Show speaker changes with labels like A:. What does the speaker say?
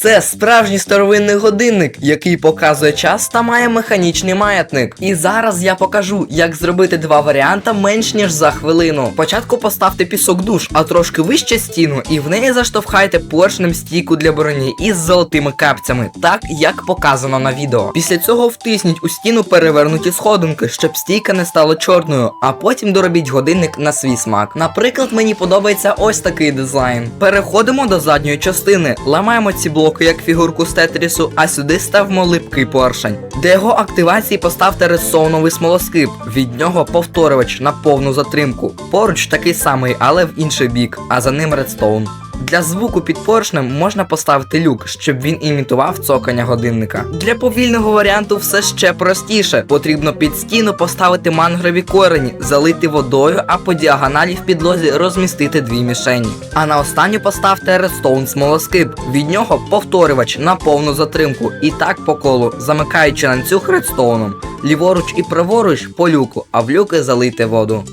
A: Це справжній старовинний годинник, який показує час та має механічний маятник. І зараз я покажу, як зробити два варіанти менш ніж за хвилину. Спочатку поставте пісок душ, а трошки вище стіну, і в неї заштовхайте поршнем стійку для броні із золотими капцями, так як показано на відео. Після цього втисніть у стіну перевернуті сходинки, щоб стійка не стала чорною, а потім доробіть годинник на свій смак. Наприклад, мені подобається ось такий дизайн. Переходимо до задньої частини, ламаємо ці блоки як фігурку з тетрісу, а сюди ставимо липкий поршень. Для його активації поставте ресоновий смолоскип. Від нього повторювач на повну затримку. Поруч такий самий, але в інший бік, а за ним редстоун. Для звуку під поршнем можна поставити люк, щоб він імітував цокання годинника. Для повільного варіанту все ще простіше. Потрібно під стіну поставити мангрові корені, залити водою, а по діагоналі в підлозі розмістити дві мішені. А на останню поставте редстоун смолоскип. Від нього повторювач на повну затримку. І так по колу, замикаючи ланцюг редстоуном. Ліворуч і праворуч по люку, а в люки залийте воду.